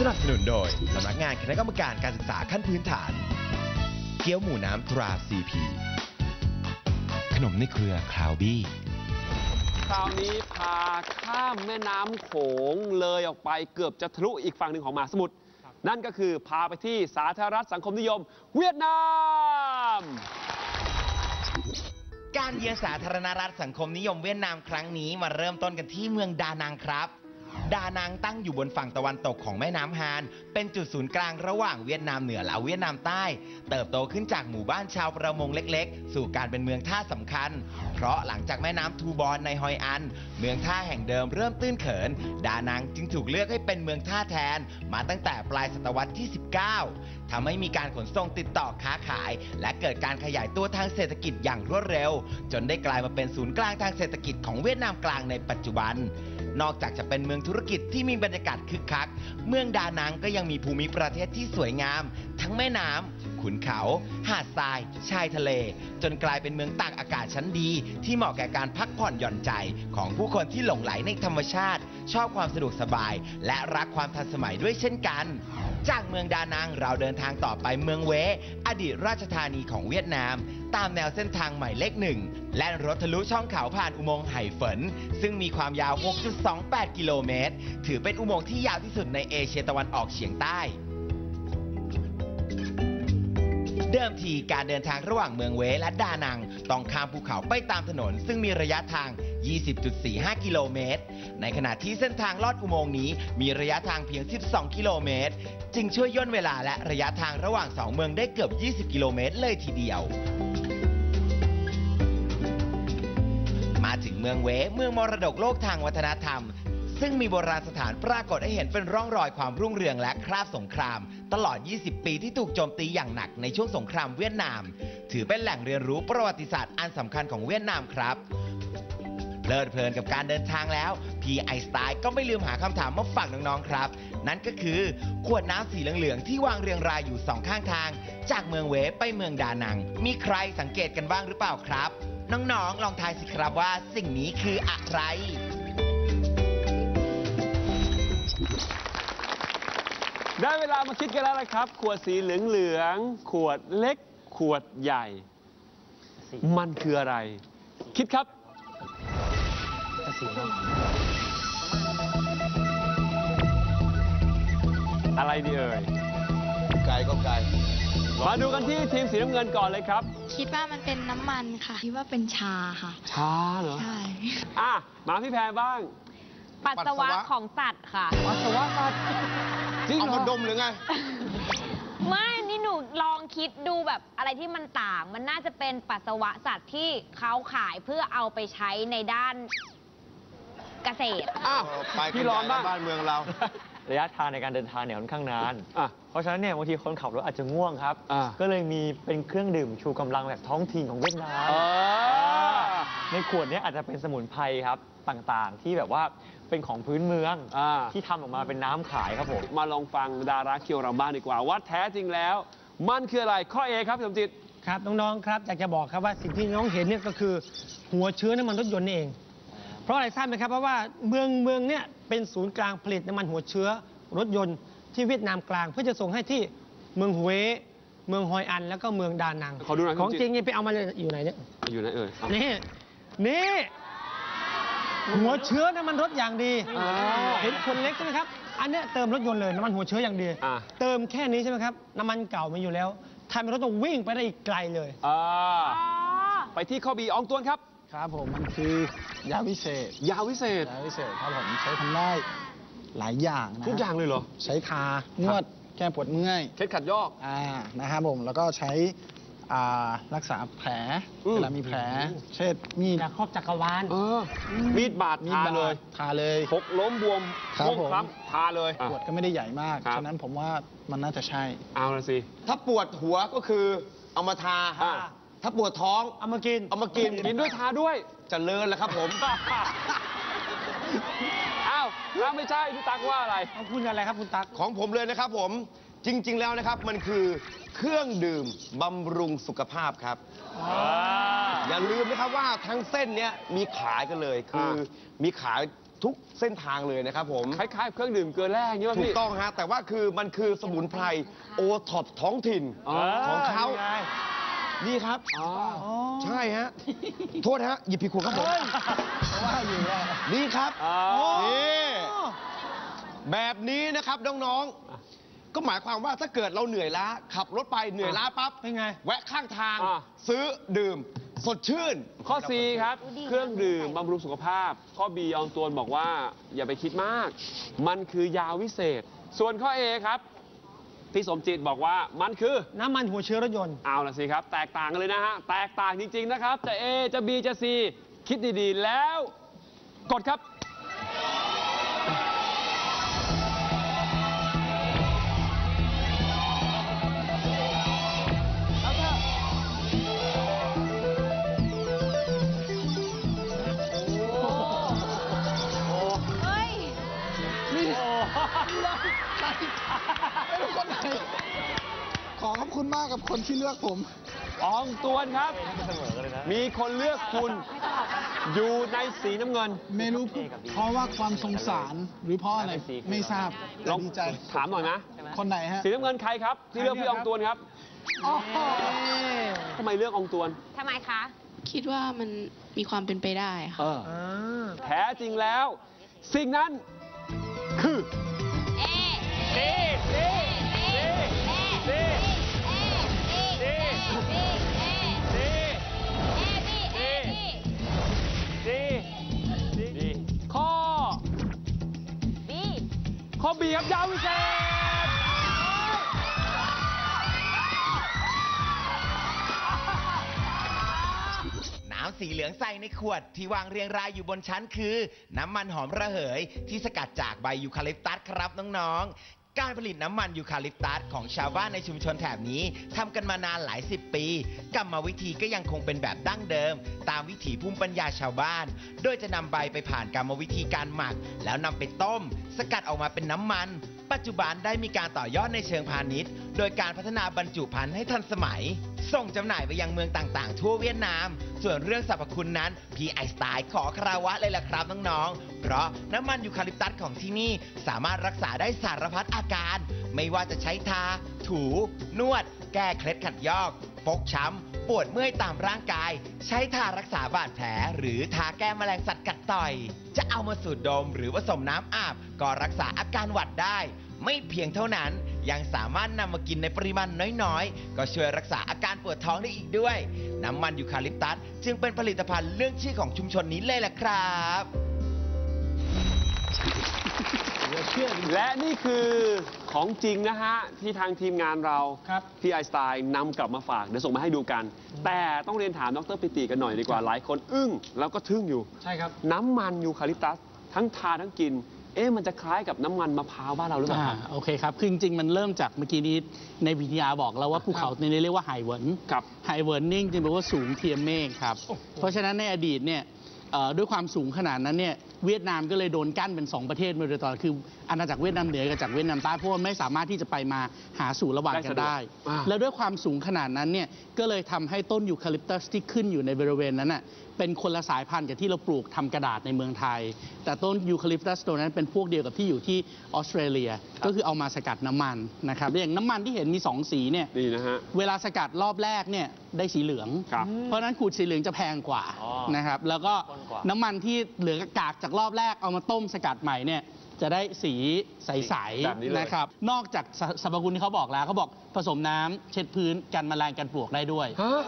สนับสนุนโดยสำนักงานคณะกรรมการการศึกษาขั้นพื้นฐาน เกี๊ยวหมูน้ำตราซีพีขนมในเครือคราวบี้ คราวนี้พาข้ามแม่น้ำโขงเลยออกไปเกือบจะทะลุอีกฝั่งหนึ่งของมหาสมุทรนั่นก็คือพาไปที่สาธารณรัฐสังคมนิยม เวียดนาม การเยือนสาธารณรัฐสังคมนิยมเวียดนามครั้งนี้มาเริ่มต้นกันที่เมืองดานังครับ ดานังตั้งอยู่บนฝั่งตะวันตกของแม่น้ำฮาน เป็นจุดศูนย์กลางระหว่างเวียดนามเหนือและเวียดนามใต้ เติบโตขึ้นจากหมู่บ้านชาวประมงเล็กๆ สู่การเป็นเมืองท่าสำคัญ เพราะหลังจากแม่น้ำทูบอนในฮอยอัน เมืองท่าแห่งเดิมเริ่มตื้นเขิน ดานังจึงถูกเลือกให้เป็นเมืองท่าแทน มาตั้งแต่ปลายศตวรรษที่ 19ทำให้มีการขนส่งติดต่อค้าขาย และเกิดการขยายตัวทางเศรษฐกิจอย่างรวดเร็ว จนได้กลายมาเป็นศูนย์กลางทางเศรษฐกิจของเวียดนามกลางในปัจจุบัน นอกจากจะเป็นเมืองธุรกิจที่มีบรรยากาศคึกคัก เมืองดานังก็ยังมีภูมิประเทศที่สวยงาม ทั้งแม่น้ำ ขุนเขา หาดทราย ชายทะเล จนกลายเป็นเมืองตากอากาศชั้นดี ที่เหมาะแก่การพักผ่อนหย่อนใจ ของผู้คนที่หลงไหลในธรรมชาติ ชอบความสะดวกสบาย และรักความทันสมัยด้วยเช่นกัน จากเมืองดานังเราเดินทางต่อไปเมืองเว อดีตราชธานีของเวียดนาม ตามแนวเส้นทางใหม่เลขหนึ่งและรถทะลุช่องเขาผ่านอุโมงค์ไหเฟินซึ่งมีความยาว 6.28 กิโลเมตร ถือเป็นอุโมงค์ที่ยาวที่สุดในเอเชียตะวันออกเฉียงใต้ เดิมทีการเดินทางระหว่างเมืองเวและดานัง ต้องข้ามภูเขาไปตามถนน ซึ่งมีระยะทาง 20.45 กิโลเมตร ในขณะที่เส้นทางลอดอุโมงค์นี้ มีระยะทางเพียง 12 กิโลเมตร จึงช่วยย่นเวลาและระยะทางระหว่างสองเมืองได้เกือบ 20 กิโลเมตร เลยทีเดียวมาถึงเมืองเว เมืองมรดกโลกทางวัฒนธรรม ซึ่งมีโบราณสถานปรากฏให้เห็นเป็นร่องรอยความรุ่งเรืองและคราบสงคราม ตลอด 20 ปีที่ถูกโจมตีอย่างหนักในช่วงสงครามเวียดนาม ถือเป็นแหล่งเรียนรู้ประวัติศาสตร์อันสำคัญของเวียดนามครับเพลิดเพลินกับการเดินทางแล้วพี่ไอสไตล์ก็ไม่ลืมหาคำถามมาฝากน้องๆครับ นั่นก็คือ ขวดน้ำสีเหลืองๆที่วางเรียงรายอยู่สองข้างทาง จากเมืองเวไปเมืองดานัง มีใครสังเกตกันบ้างหรือเปล่าครับ น้องๆ ลองทายสิครับว่าสิ่งนี้คืออะไร ได้เวลามาคิดกันแล้วนะครับ ขวดสีเหลืองๆขวดเล็ก ขวดใหญ่ มันคืออะไร คิดครับ อะไรดีเอ่ย ไกลก็ไกลมาดูกันที่ทีมสีน้ำเงินก่อนเลยครับ คิดว่ามันเป็นน้ำมันค่ะ คิดว่าเป็นชาค่ะ ช้าเหรอ ใช่ อะ มาพี่แพรบ้าง ปัสสาวะปัสสาวะของสัตว์ค่ะ ปัสสาวะสัตว์ จริงเอาเหรมาดอมหรือไง ไม่นี่หนูลองคิดดูแบบอะไรที่มันต่าง มันน่าจะเป็นปัสสาวะสัตว์ที่เขาขายเพื่อเอาไปใช้ในด้านเกษตร อ้าวไปพี่ร้อนบ้างบ้านเมืองเรา ระยะทางในการเดินทางเนี่ยค่อนข้างนาน อะเพราะฉะนั้นเนี่ยบางทีคนขับรถอาจจะง่วงครับ อ่า ก็เลยมีเป็นเครื่องดื่มชูกำลังแบบท้องถิ่นของเวียดนามเออในขวดเนี้อาจจะเป็นสมุนไพรครับต่างๆ ที่แบบว่า เป็นของพื้นเมืองอ่า ที่ทำออกมาเป็นน้ำขายครับผม มาลองฟังดาราเคียวเราบ้างดีกว่าว่าแท้จริงแล้ว มันคืออะไรข้อ A ครับสมจิต ครับน้องๆครับอยากจะบอกครับว่าสิ่งที่น้องเห็นเนี่ยก็คือหัวเชื้อน้ำมันรถยนต์นี่เอง เพราะอะไรทราบไหมครับเพราะว่าเมืองเมืองเนี่ยเป็นศูนย์กลางผลิตน้ำมันหัวเชื้อรถยนต์ที่เวียดนามกลาง เพื่อจะส่งให้ที่เมืองฮเวเมืองฮอยอัน แล้วก็เมืองดานังขอดูหน่อยครับ ของจิตจริงเนี่ยไปเอามาเลยอยู่ไหนเนี่ยอยู่ไหนเอ่ย นี่นี่ หัวเชื้อน้ำมันรถอย่างดีอ่าเห็นคนเล็กใช่ไหมครับ อันเนี้ยเติมรถยนต์เลยน้ำมันหัวเชื้ออย่างดี อ่าเติมแค่นี้ใช่ไหมครับ น้ำมันเก่ามีอยู่แล้วทำให้รถต้องวิ่งไปได้อีกไกลเลย อ่าไปที่ข้อ B อองตวนครับ ครับผมมันคือยาวิเศษยาวิเศษ ยาวิเศษครับผมใช้ทำได้หลายอย่างนะทุกอย่างเลยเหรอ ใช้ทานวดแก้ปวดเมื่อยเคล็ดขัดยอก อ่านะครับผมแล้วก็ใช้ อ่ารักษาแผลอืม เวลามีแผล เช่นมีดอยากครอบจักรวาล เออมีดบาดมีดทาบาดเลยทาเลยหกล้มบวมครับม่วงผม คล้ำทาเลยอะ ปวดก็ไม่ได้ใหญ่มาก ครับ ฉะนั้นผมว่ามันน่าจะใช่ เอาละสิ ถ้าปวดหัวก็คือเอามาทา อ่า ถ้าปวดท้อง เอามากิน เอามากินกินด้วยทาด้วยเจะเลินแล้วครับผม อ้าวแล้วไม่ใช่พี่ตั๊กว่าอะไร เอาคุณอะไรครับคุณตั๊ก ของผมเลยนะครับผม จริง ๆ แล้วนะครับมันคือเครื่องดื่มบำรุงสุขภาพครับ อย่าลืมนะครับว่าทั้งเส้นเนี้ยมีขายกันเลย คือมีขายทุกเส้นทางเลยนะครับผมคล้ายๆเครื่องดื่มเกลือแร่เงี้ยถูกต้องฮะแต่ว่าคือมันคือสมุนไพรโอท็อปท้องถิ่นของเขานี่ครับใช่ฮะโทษฮะหยิบผิดขวดครับผมนี่ครับนี่ แบบนี้นะครับน้อง ก็หมายความว่าถ้าเกิดเราเหนื่อยล้า ขับรถไปเหนื่อยล้าปั๊บเป็นไงแวะข้างทางซื้อดื่ม สดชื่น ข้อ C ครับ เครื่องดื่มบำรุงสุขภาพ ข้อ B ยองตวนบอกว่าอย่าไปคิดมาก มันคือยาวิเศษ ส่วนข้อ A ครับ พี่สมจิตบอกว่ามันคือ น้ำมันหัวเชื้อรถยนต์ เอาละสิครับ แตกต่างกันเลยนะฮะ แตกต่างจริง ๆ นะครับ จะ A จะ B จะ C คิดดี ๆ แล้ว กดครับ ใครไม่รู้คนไหน ขอขอบคุณมากกับคนที่เลือกผม อองตวนครับ มีคนเลือกคุณ อยู่ในสีน้ำเงิน ไมนูเพราะว่าความสงสารหรือเพราะอะไรไม่ทราบลองใจ ถามหน่อยนะ คนไหนฮะ สีน้ำเงินใครครับ ที่เลือกพี่อองตวนครับทำไมเลือกอองตวน ทำไมคะ คิดว่ามันมีความเป็นไปได้ค่ะ แท้จริงแล้ว สิ่งนั้นคือ บีครับยาววิเศษน้ำสีเหลืองใสในขวดที่วางเรียงรายอยู่บนชั้นคือ น้ำมันหอมระเหย ที่สกัดจากใบยูคาลิปตัสครับน้องๆ การผลิตน้ำมันยูคาลิปตัสของชาวบ้านในชุมชนแถบนี้ทำกันมานานหลายสิบปี กรรมวิธีก็ยังคงเป็นแบบดั้งเดิม ตามวิถีภูมิปัญญาชาวบ้าน โดยจะนำใบไปผ่านกรรมวิธีการหมัก แล้วนำไปต้ม สกัดออกมาเป็นน้ำมัน ปัจจุบันได้มีการต่อยอดในเชิงพาณิชย์ โดยการพัฒนาบรรจุภัณฑ์ให้ทันสมัย ส่งจำหน่ายไปยังเมืองต่างๆ ทั่วเวียดนาม ส่วนเรื่องสรรพคุณนั้นพี่ไอสไตล์ขอคาราวะเลยล่ะครับน้องๆ เพราะน้ำมันยูคาลิปตัสของที่นี่สามารถรักษาได้สารพัดอาการ ไม่ว่าจะใช้ทา ถู นวด แก้เคล็ดขัดยอกฟกช้ำ ปวดเมื่อยตามร่างกาย ใช้ทารักษาบาดแผล หรือทาแก้แมลงสัตว์กัดต่อย จะเอามาสูดดมหรือผสมน้ำอาบ ก็รักษาอาการหวัดได้ ไม่เพียงเท่านั้น ยังสามารถนำมากินในปริมาณน้อยๆ ก็ช่วยรักษาอาการปวดท้องได้อีกด้วย น้ำมันยูคาลิปตัสจึงเป็นผลิตภัณฑ์เรื่องชื่อของชุมชนนี้เลยแหละครับและนี่คือของจริงนะฮะ ที่ทางทีมงานเราครับพี่ไอน์สไตล์นำกลับมาฝาก เดี๋ยวส่งมาให้ดูกัน แต่ต้องเรียนถามดรปิติกันหน่อยดีกว่าหลายคนอึ้งแล้วก็ทึ่งอยู่ ใช่ครับ น้ำมันยูคาลิปตัส ทั้งทาทั้งกิน เอ๊ะมันจะคล้ายกับน้ำมันมะพร้าวบ้านเราหรือเปล่าอ่าครับ โอเคครับ คือจริงๆ มันเริ่มจากเมื่อกี้นี้ในวิทยาบอกแล้วว่าภูเขาในนี้เรียกว่าไฮเวิร์นครับไฮเวิร์นนี่จริงๆแปลว่าสูงเทียมเมฆครับ เพราะฉะนั้นในอดีตเนี่ยเอ่อด้วยความสูงขนาดนั้นเนี่ย เวียดนามก็เลยโดนกั้นเป็น 2 ประเทศมาโดยตลอดคืออาณาจักรเวียดนามเหนือกับจากเวียดนามใต้เพราะว่าไม่สามารถที่จะไปมาหาสู่ระหว่างกันได้อ่าแล้วด้วยความสูงขนาดนั้นเนี่ยก็เลยทำให้ต้นยูคาลิปตัสที่ขึ้นอยู่ในบริเวณนั้นน่ะเป็นคนละสายพันธุ์กับที่เราปลูกทำกระดาษในเมืองไทย แต่ต้นยูคาลิปตัสตัวนั้นเป็นพวกเดียวกับที่อยู่ที่ออสเตรเลีย ก็คือเอามาสกัดน้ำมันนะครับอย่างน้ำมันที่เห็นมีสองสีเนี่ยนี่นะฮะเวลาสกัดรอบแรกเนี่ยได้สีเหลืองครับเพราะฉะนั้นขูดสีเหลืองจะแพงกว่าอ๋อนะครับแล้วก็ข้นกว่าน้ำมันที่เหลือกากจากรอบแรกเอามาต้มสกัดใหม่เนี่ยจะได้สีใสแบบนี้เลย ๆนะครับ นอกจากสสรรพคุณที่เขาบอกแล้วเขาบอกผสมน้ำเช็ดพื้นกันแมลงกันปลวกได้ด้วย ฮะ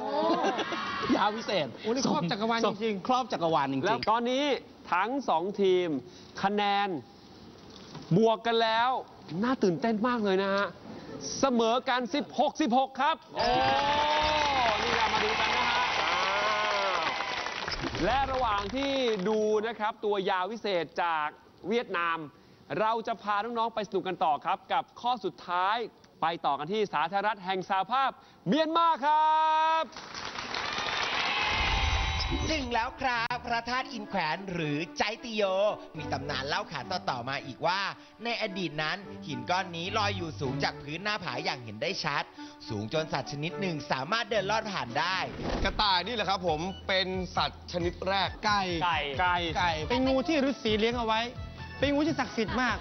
ยาวิเศษโอ้นี่ครอบจักรวาลส่จริงๆ ครอบจักรวาลจริงๆแล้วตอนนี้ทั้งสองทีม คะแนน บวกกันแล้ว น่าตื่นเต้นมากเลยนะฮะ เสมอกัน 16 16 ครับ โอ้ นี่เรามาดูกันนะฮะอ้าว และระหว่างที่ดูนะครับ ตัวยาวิเศษจากเวียดนาม เราจะพาน้องๆไปสนุกกันต่อครับ กับข้อสุดท้ายไปต่อกันที่สาธารณรัฐแห่งสหภาพเมียนมาครับถึงแล้วครับ พระธาตุอินแขวนหรือใจติโย มีตำนานเล่าขานต่อๆมาอีกว่า ในอดีตนั้นหินก้อนนี้ลอยอยู่สูงจากพื้นหน้าผาอย่างเห็นได้ชัด สูงจนสัตว์ชนิดหนึ่งสามารถเดินลอดผ่านได้ กระต่ายนี่แหละครับผมเป็นสัตว์ชนิดแรกไก่ไก่ ไก่ไก่เป็นงูที่ฤาษีเลี้ยงเอาไว้ เป็นงูที่ศักดิ์สิทธิ์มาก